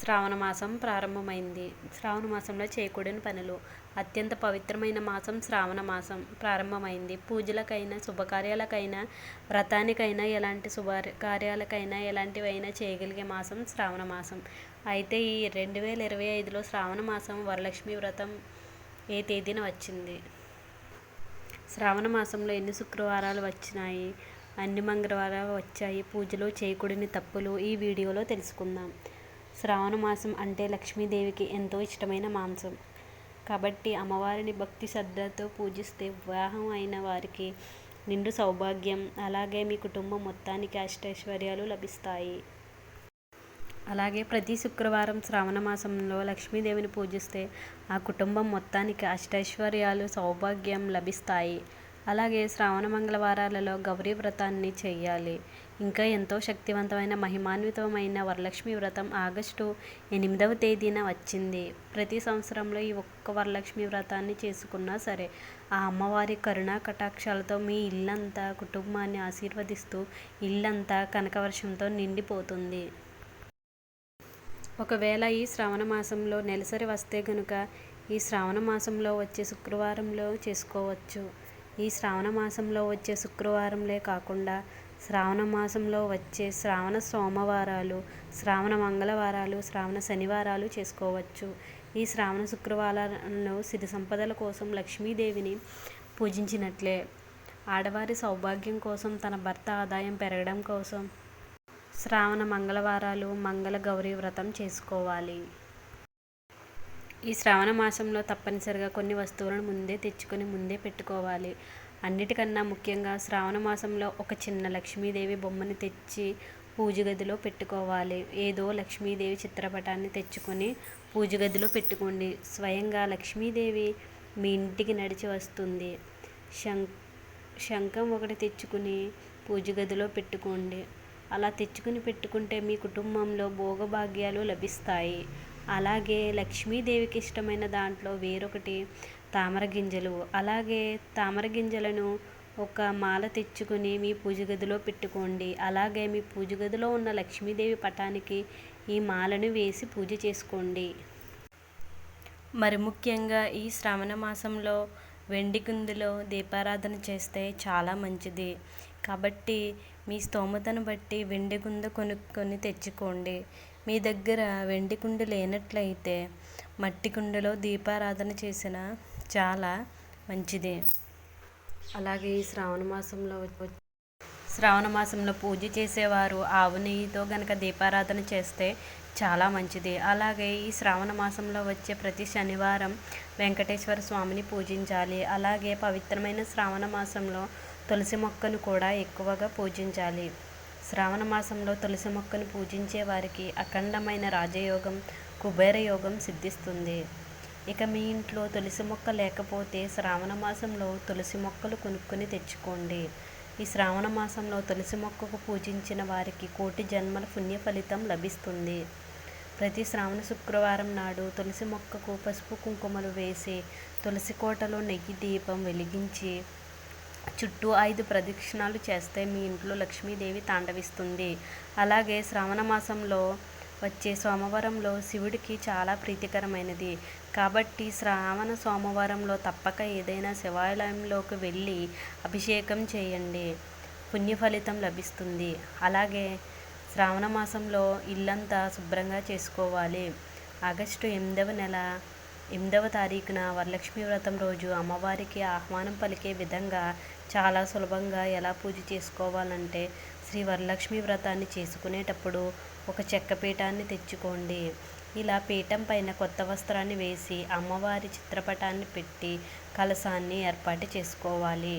శ్రావణ మాసం ప్రారంభమైంది. శ్రావణ మాసంలో చేయకూడని పనులు. అత్యంత పవిత్రమైన మాసం శ్రావణ మాసం ప్రారంభమైంది. పూజలకైనా శుభకార్యాలకైనా వ్రతానికైనా ఎలాంటి శుభ కార్యాలకైనా ఎలాంటివైనా చేయగలిగే మాసం శ్రావణ మాసం. అయితే ఈ రెండు వేల ఇరవై ఐదులో శ్రావణ మాసం వరలక్ష్మి వ్రతం ఏ తేదీన వచ్చింది? శ్రావణ మాసంలో ఎన్ని శుక్రవారాలు వచ్చినాయి? అన్ని మంగళవారాలు వచ్చాయి. పూజలు చేయకూడని తప్పులు ఈ వీడియోలో తెలుసుకుందాం. శ్రావణ మాసం అంటే లక్ష్మీదేవికి ఎంతో ఇష్టమైన మాంసం. కాబట్టి అమ్మవారిని భక్తి శ్రద్ధతో పూజిస్తే వివాహం అయిన వారికి నిండు సౌభాగ్యం అలాగే మీ కుటుంబం మొత్తానికి అష్టైశ్వర్యాలు లభిస్తాయి. అలాగే ప్రతి శుక్రవారం శ్రావణ మాసంలో లక్ష్మీదేవిని పూజిస్తే ఆ కుటుంబం మొత్తానికి అష్టైశ్వర్యాలు సౌభాగ్యం లభిస్తాయి. అలాగే శ్రావణ మంగళవారాలలో గౌరీ వ్రతాన్ని చేయాలి. ఇంకా ఎంతో శక్తివంతమైన మహిమాన్వితమైన వరలక్ష్మి వ్రతం ఆగస్టు ఎనిమిదవ తేదీన వచ్చింది. ప్రతి సంవత్సరంలో ఈ ఒక్క వరలక్ష్మి వ్రతాన్ని చేసుకున్నా సరే ఆ అమ్మవారి కరుణా కటాక్షాలతో మీ ఇల్లంతా కుటుంబాన్ని ఆశీర్వదిస్తూ ఇల్లంతా కనకవర్షంతో నిండిపోతుంది. ఒకవేళ ఈ శ్రావణ మాసంలో నెలసరి వస్తే గనుక ఈ శ్రావణ మాసంలో వచ్చే శుక్రవారంలో చేసుకోవచ్చు. ఈ శ్రావణ మాసంలో వచ్చే శుక్రవారంలే కాకుండా శ్రావణ మాసంలో వచ్చే శ్రావణ సోమవారాలు శ్రావణ మంగళవారాలు శ్రావణ శనివారాలు చేసుకోవచ్చు. ఈ శ్రావణ శుక్రవారాలను సిరి సంపదల కోసం లక్ష్మీదేవిని పూజించినట్లే. ఆడవారి సౌభాగ్యం కోసం తన భర్త ఆదాయం పెరగడం కోసం శ్రావణ మంగళవారాలు మంగళ గౌరీ వ్రతం చేసుకోవాలి. ఈ శ్రావణ మాసంలో తప్పనిసరిగా కొన్ని వస్తువులను ముందే తెచ్చుకొని ముందే పెట్టుకోవాలి. అన్నిటికన్నా ముఖ్యంగా శ్రావణ మాసంలో ఒక చిన్న లక్ష్మీదేవి బొమ్మని తెచ్చి పూజ గదిలో పెట్టుకోవాలి. ఏదో లక్ష్మీదేవి చిత్రపటాన్ని తెచ్చుకొని పూజ గదిలో పెట్టుకోండి. స్వయంగా లక్ష్మీదేవి మీ ఇంటికి నడిచి వస్తుంది. శం శంఖం ఒకటి తెచ్చుకుని పూజ గదిలో పెట్టుకోండి. అలా తెచ్చుకుని పెట్టుకుంటే మీ కుటుంబంలో భోగభాగ్యాలు లభిస్తాయి. అలాగే లక్ష్మీదేవికి ఇష్టమైన దాంట్లో వేరొకటి తామర గింజలు. అలాగే తామర గింజలను ఒక మాల తెచ్చుకుని మీ పూజ గదిలో పెట్టుకోండి. అలాగే మీ పూజ గదిలో ఉన్న లక్ష్మీదేవి పటానికి ఈ మాలను వేసి పూజ చేసుకోండి. మరి ముఖ్యంగా ఈ శ్రావణ మాసంలో వెండి గుందులో దీపారాధన చేస్తే చాలా మంచిది. కాబట్టి మీ స్తోమతను బట్టి వెండి కుండ కొనుక్కొని తెచ్చుకోండి. మీ దగ్గర వెండి కుండ లేనట్లయితే మట్టి కుండలో దీపారాధన చేసిన చాలా మంచిది. అలాగే ఈ శ్రావణ మాసంలో శ్రావణ మాసంలో పూజ చేసేవారు ఆవు నెయ్యితో గనక దీపారాధన చేస్తే చాలా మంచిది. అలాగే ఈ శ్రావణ మాసంలో వచ్చే ప్రతి శనివారం వెంకటేశ్వర స్వామిని పూజించాలి. అలాగే పవిత్రమైన శ్రావణ మాసంలో తులసి మొక్కను కూడా ఎక్కువగా పూజించాలి. శ్రావణ మాసంలో తులసి మొక్కను పూజించే వారికి అఖండమైన రాజయోగం కుబేర యోగం సిద్ధిస్తుంది. ఇక మీ ఇంట్లో తులసి మొక్క లేకపోతే శ్రావణ మాసంలో తులసి మొక్కలు కొనుక్కొని తెచ్చుకోండి. ఈ శ్రావణ మాసంలో తులసి మొక్కకు పూజించిన వారికి కోటి జన్మల పుణ్య ఫలితం లభిస్తుంది. ప్రతి శ్రావణ శుక్రవారం నాడు తులసి మొక్కకు పసుపు కుంకుమలు వేసి తులసి కోటలో నెయ్యి దీపం వెలిగించి చుట్టూ ఐదు ప్రదక్షిణాలు చేస్తే మీ ఇంట్లో లక్ష్మీదేవి తాండవిస్తుంది. అలాగే శ్రావణ మాసంలో వచ్చే సోమవారంలో శివుడికి చాలా ప్రీతికరమైనది. కాబట్టి శ్రావణ సోమవారంలో తప్పక ఏదైనా శివాలయంలోకి వెళ్ళి అభిషేకం చేయండి. పుణ్య ఫలితం లభిస్తుంది. అలాగే శ్రావణ మాసంలో ఇల్లంతా శుభ్రంగా చేసుకోవాలి. ఆగస్టు ఎనిమిదవ నెల ఎనిమిదవ తారీఖున వరలక్ష్మి వ్రతం రోజు అమ్మవారికి ఆహ్వానం పలికే విధంగా చాలా సులభంగా ఎలా పూజ చేసుకోవాలంటే శ్రీ వరలక్ష్మి వ్రతాన్ని చేసుకునేటప్పుడు ఒక చెక్క పీఠాన్ని తెచ్చుకోండి. ఇలా పీఠం పైన కొత్త వస్త్రాన్ని వేసి అమ్మవారి చిత్రపటాన్ని పెట్టి కలశాన్ని ఏర్పాటు చేసుకోవాలి.